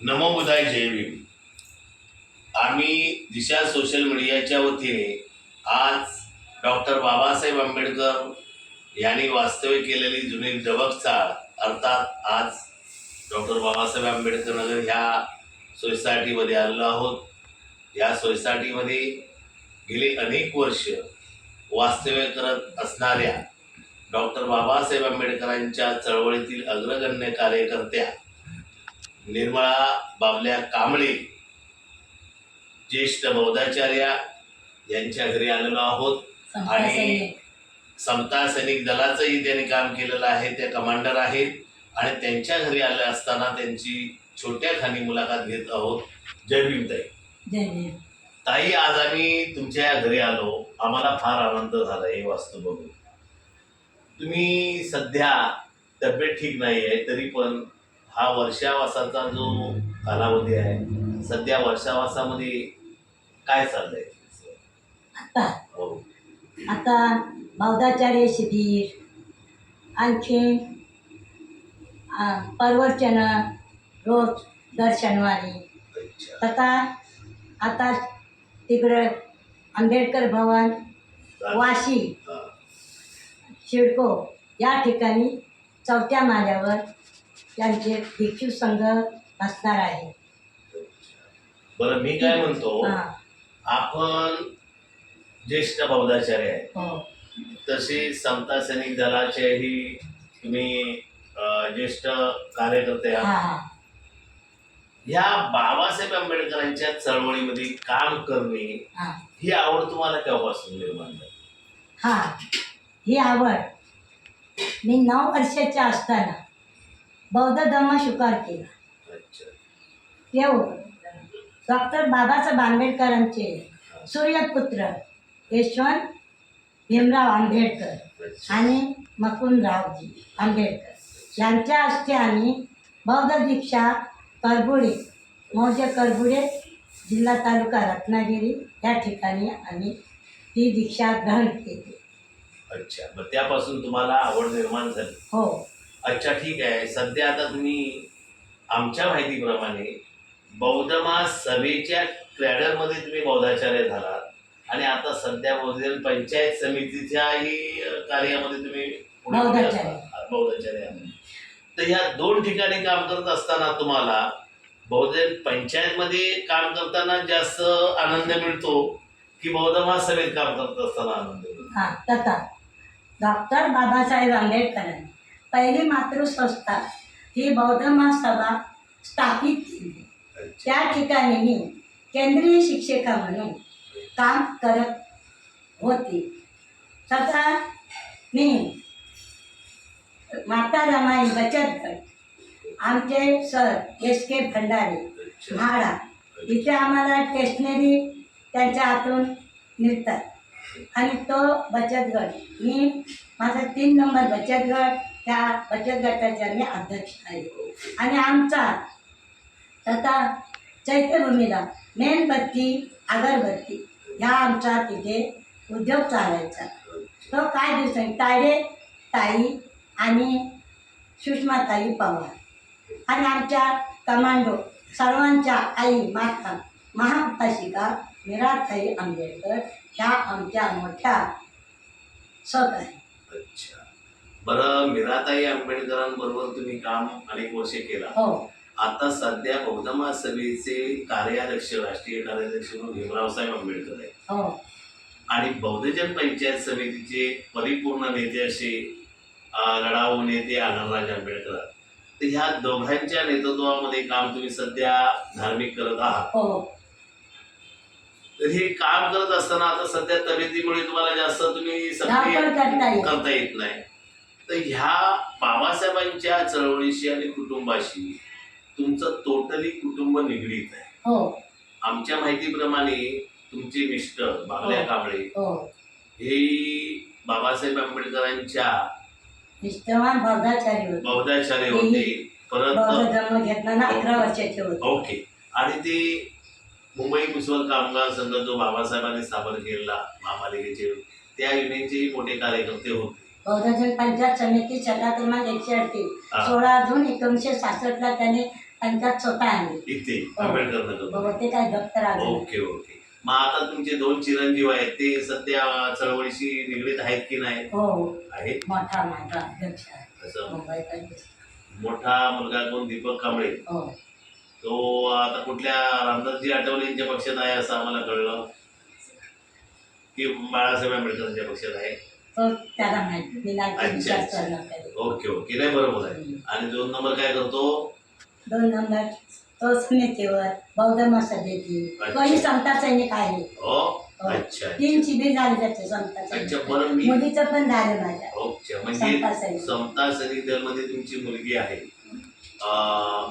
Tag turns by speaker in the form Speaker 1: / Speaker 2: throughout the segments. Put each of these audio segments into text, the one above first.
Speaker 1: नमोबुधाय जय भीम. आम्ही दिशा सोशल मीडियाच्या वतीने आज डॉक्टर बाबासाहेब आंबेडकर यांनी वास्तव्य केलेली जुनी दबकचाळ अर्थात आज डॉक्टर बाबासाहेब आंबेडकर नगर ह्या सोसायटीमध्ये आलेलो आहोत. या सोसायटीमध्ये गेली अनेक वर्ष वास्तव्य करत असणाऱ्या डॉक्टर बाबासाहेब आंबेडकरांच्या चळवळीतील अग्रगण्य कार्यकर्त्या निर्मळा बाबल्या कांबळे ज्येष्ठ बौद्धाचार्या यांच्या घरी आलेलो आहोत. आणि समता सैनिक दलाचंही त्यांनी काम केलेलं आहे ते कमांडर आहेत. आणि त्यांच्या घरी आले असताना त्यांची छोट्या खानी मुलाखत घेत आहोत. जय भीम. ताई ताई आज आम्ही तुमच्या या घरी आलो. आम्हाला फार आनंद झाला ही वास्तू बघून. तुम्ही सध्या तब्येत ठीक नाही आहे तरी पण हा वर्षावासाचा जो कालावधी आहे सध्या वर्षावासामध्ये काय चाललंय?
Speaker 2: आता?
Speaker 1: हो.
Speaker 2: आता बौद्धाचार्य शिबिर आणखी प्रवचन रोज दर शनिवारी.
Speaker 1: अच्छा.
Speaker 2: तथा आता तिकडं आंबेडकर भवन वाशी
Speaker 1: हा.
Speaker 2: शिडको या ठिकाणी चौथ्या माल्यावर त्यांचे भिक्षू संघ असणार आहे.
Speaker 1: बरं मी काय म्हणतो
Speaker 2: हां.
Speaker 1: आपण ज्येष्ठ बौद्धाचार्य आहे.
Speaker 2: हो.
Speaker 1: तसे समता सैनिक दलाचेही तुम्ही अं, ज्येष्ठ कार्यकर्ते आहात.
Speaker 2: हां
Speaker 1: या बाबासाहेब आंबेडकरांच्या चळवळीमध्ये काम करणे
Speaker 2: हां.
Speaker 1: ही आवड तुम्हाला केव्हापासून निर्माण झाली?
Speaker 2: हां. ही आवड मी नऊ वर्षाच्या असताना बौद्ध धर्म स्वीकार केला. तेव्हा डॉक्टर बाबासाहेब आंबेडकरांचे सूर्यपुत्र यशवंत भीमराव आंबेडकर आणि मकुंदरावजी आंबेडकर. यांच्या हस्ते आम्ही बौद्ध दीक्षा करबुडे मौजे करबुडे जिल्हा तालुका रत्नागिरी या ठिकाणी आम्ही ही दीक्षा ग्रहण केली.
Speaker 1: अच्छा. मग त्यापासून तुम्हाला आवड निर्माण झाली.
Speaker 2: हो.
Speaker 1: अच्छा ठीक आहे. सध्या आता तुम्ही आमच्या माहितीप्रमाणे बौद्धमा सभेच्या क्रॅडरमध्ये तुम्ही बौद्धाचार्य झालात. आणि आता सध्या बौद्ध पंचायत समितीच्याही कार्यामध्ये तुम्ही
Speaker 2: बौद्धाचार्य.
Speaker 1: तर ह्या दोन ठिकाणी काम करत असताना तुम्हाला बौद्ध पंचायतमध्ये काम करताना जास्त आनंद मिळतो की बौद्ध महासभेत काम करत असताना आनंद मिळतो?
Speaker 2: हां तथा डॉक्टर बाबासाहेब आंबेडकरांनी. पहिली मातृसंस्था ही बौद्ध महासभा स्थापित केली. त्या ठिकाणी मी केंद्रीय शिक्षिका म्हणून काम करत होते तथा मी माता रमाई बचत गट आमचे sir S K Bhandare. MHADA इथे आम्हाला स्टेशनरी त्यांच्या हातून मिळतात आणि तो बचत गट. मी माझा तीन नंबर बचत गट त्या बचत गटाच्या मी अध्यक्ष आहे. आणि आमचा तथा चैत्यभूमीला मेणबत्ती अगरबत्ती. ह्या आमचा तिथे उद्योग चालायचा. तो काय दिवसांनी तायडे ताई आणि सुषमाताई पवार. आणि आमच्या कमांडो सर्वांच्या आई माता महापाशिका मीराताई आंबेडकर ह्या आमच्या मोठ्या सत आहे.
Speaker 1: अच्छा. बरं मीराताई आंबेडकरांबरोबर तुम्ही काम अनेक वर्षे केला.
Speaker 2: हो.
Speaker 1: आता सध्या बौद्ध महासभेचे कार्याध्यक्ष राष्ट्रीय कार्याध्यक्ष म्हणून भीमरावसाहेब आंबेडकर आहे
Speaker 2: हो.
Speaker 1: आणि बौद्धजन पंचायत समितीचे परिपूर्ण नेते असे लढाऊ नेते आनंदराज आंबेडकर. तर ह्या दोघांच्या नेतृत्वामध्ये काम तुम्ही सध्या धार्मिक करत आहात.
Speaker 2: हो.
Speaker 1: तर हे काम करत असताना आता सध्या तब्येतीमुळे तुम्हाला जास्त तुम्ही सक्रिय
Speaker 2: करता
Speaker 1: येत नाही. तर ह्या बाबासाहेबांच्या चळवळीशी आणि कुटुंबाशी तुमचं टोटली कुटुंब निगडीत आहे.
Speaker 2: हो.
Speaker 1: आमच्या माहितीप्रमाणे तुमचे मिस्टर बाबल्या
Speaker 2: हो.
Speaker 1: कांबळे
Speaker 2: हो.
Speaker 1: हे बाबासाहेब आंबेडकरांच्या
Speaker 2: बौद्धाचार्य होते.
Speaker 1: परत ओके. आणि ते मुंबई मुसवर कामगार संघ जो बाबासाहेबांनी स्थापन केलेला महापालिकेचे त्या युनियनचेही मोठे कार्यकर्ते होते.
Speaker 2: बौद्धजन पंचायत समिती सटा क्रमांक एकशे अडतीस. सोळा जून एकोणीसशे सहासष्टला त्याने त्यांच्यात स्वतः आणली.
Speaker 1: इथे
Speaker 2: हो.
Speaker 1: आंबेडकर नगर.
Speaker 2: ते काय दप्तर आलं.
Speaker 1: Okay okay. मग आता तुमचे दोन चिरंजीव आहेत ते सध्या चळवळीशी निगडीत आहेत की नाही?
Speaker 2: हो.
Speaker 1: आहेत?
Speaker 2: मोठा माझा अध्यक्ष आहे.
Speaker 1: मोठा मुलगा कोण? दीपक कांबळे.
Speaker 2: हो.
Speaker 1: तो आता कुठल्या रामदासजी आठवले यांच्या पक्षात आहे असं आम्हाला कळलं. की बाळासाहेब आंबेडकरांच्या पक्षात आहे.
Speaker 2: त्याला माहिती
Speaker 1: अच्छा, अच्छा. Okay okay. नाही बरोबर आहे. आणि दोन नंबर काय करतो?
Speaker 2: दोन नंबर तो सुनेतेवर बौद्ध मसदेची
Speaker 1: अच्छा.
Speaker 2: तोही समता सैनिक आहे.
Speaker 1: हो?
Speaker 2: हो.
Speaker 1: अच्छा
Speaker 2: तीन शिबिर झाले त्याचे समता मुलीचं पण झालं माझ्या.
Speaker 1: म्हणजे
Speaker 2: समता सैनिक.
Speaker 1: दलमध्ये तुमची मुलगी आहे.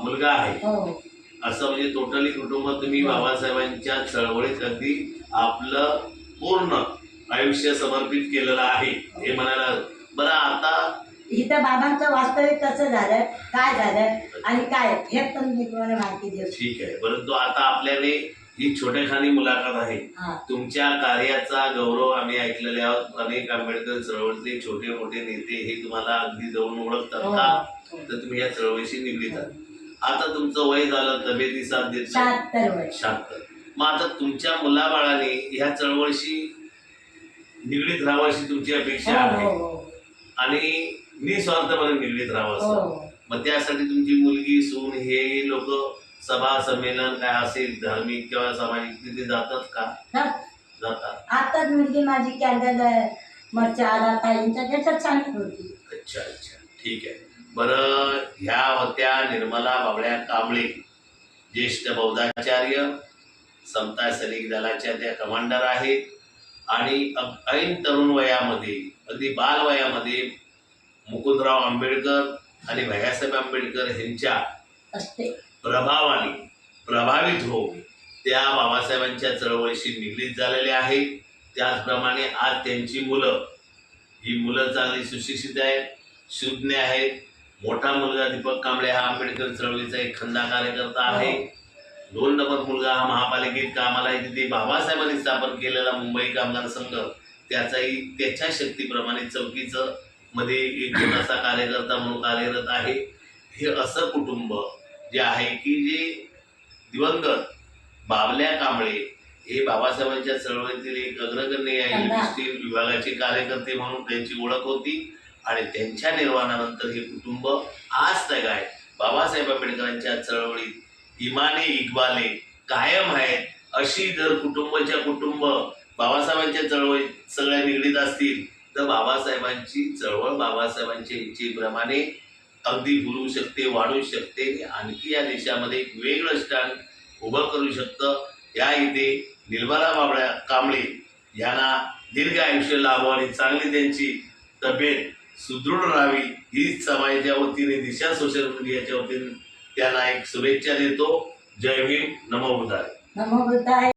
Speaker 1: मुलगा आहे.
Speaker 2: हो.
Speaker 1: असं म्हणजे टोटली कुटुंब तुम्ही बाबासाहेबांच्या चळवळीत अगदी आपलं पूर्ण आयुष्य समर्पित केलेलं आहे हे म्हणायला बरं आता
Speaker 2: इथं बाबांचं वास्तविक कसं झालं काय झालं आणि काय हे पण मी तुम्हाला माहिती देऊ.
Speaker 1: ठीक आहे परंतु आता आपल्याने ही छोटेखानी मुलाखत आहे.
Speaker 2: हा.
Speaker 1: तुमच्या कार्याचा गौरव आम्ही ऐकलेले आहोत. अनेक आंबेडकर चळवळीतले छोटे मोठे नेते हे तुम्हाला अगदी जवळून ओळखतात
Speaker 2: हो,
Speaker 1: का?
Speaker 2: हो.
Speaker 1: तर तुम्ही या चळवळीशी निगडीत आहात. आता तुमचं वय झालं तब्येती साथ देत.
Speaker 2: शहात्तर वय.
Speaker 1: शहात्तर. मग आता तुमच्या मुलाबाळाने ह्या चळवळीशी निगडीत राहावं अशी तुमची अपेक्षा
Speaker 2: हो
Speaker 1: आहे.
Speaker 2: हो हो.
Speaker 1: आणि निस्वार्थपणे निगडीत राहावं असं.
Speaker 2: हो.
Speaker 1: मग त्यासाठी तुमची मुलगी सून हे लोक सभा संमेलन काय असेल धार्मिक किंवा सामाजिक तिथे जातात का? जातात.
Speaker 2: आताच मुलगी माझी कॅन्डल मरच्या आला ताईंच्या त्याच्यात सांगत होती.
Speaker 1: अच्छा अच्छा. ठीक आहे. बरं ह्या होत्या निर्मला बाबळ्या कांबळे ज्येष्ठ बौद्धाचार्य समता सैनिक दलाच्या त्या कमांडर आहेत. आणि ऐन तरुण वयामध्ये अगदी बाल वयामध्ये मुकुंदराव आंबेडकर आणि भैयासाहेब आंबेडकर यांच्या प्रभावाने प्रभावित होऊन त्या बाबासाहेबांच्या चळवळीशी निगडीत झालेले आहेत. त्याचप्रमाणे आज त्यांची मुलं ही मुलं चांगली सुशिक्षित आहेत शुज्ञ आहेत. मोठा मुलगा दीपक कांबळे हा आंबेडकर चळवळीचा एक खंदा कार्यकर्ता आहे. दोन नंबर मुलगा हा महापालिकेत कामाला आहे तिथे बाबासाहेबांनी स्थापन केलेला मुंबई कामगार संघ त्याचाही त्याच्या शक्तीप्रमाणे चौकीचं मध्ये एक छोटासा कार्यकर्ता म्हणून कार्यरत आहे. हे असं कुटुंब जे आहे की जे दिवंगत बाबल्या कांबळे हे बाबासाहेबांच्या चळवळीतील एक अग्रगण्य विभागाचे कार्यकर्ते म्हणून त्यांची ओळख होती. आणि त्यांच्या निर्वाणानंतर हे कुटुंब आज तग आहे. बाबासाहेब आंबेडकरांच्या चळवळीत इमाने इकबाले कायम आहेत. अशी जर कुटुंबाच्या कुटुंब बाबासाहेबांच्या चळवळीत सगळ्या निगडीत असतील तर बाबासाहेबांची चळवळ बाबासाहेबांच्या इच्छेप्रमाणे अगदी भुलू शकते वाढू शकते. आणखी या देशामध्ये एक वेगळं स्टँड उभं करू शकतं. या इथे निर्मला बाबळ्या कांबळे यांना दीर्घ आयुष्य लाभो आणि चांगली त्यांची तब्येत सुदृढ राहावी हीच समाजाच्या वतीने दिशा सोशल मीडियाच्या वतीने त्यांना एक शुभेच्छा देतो. जय भीम. नमो बुधाय
Speaker 2: नमो बुधाय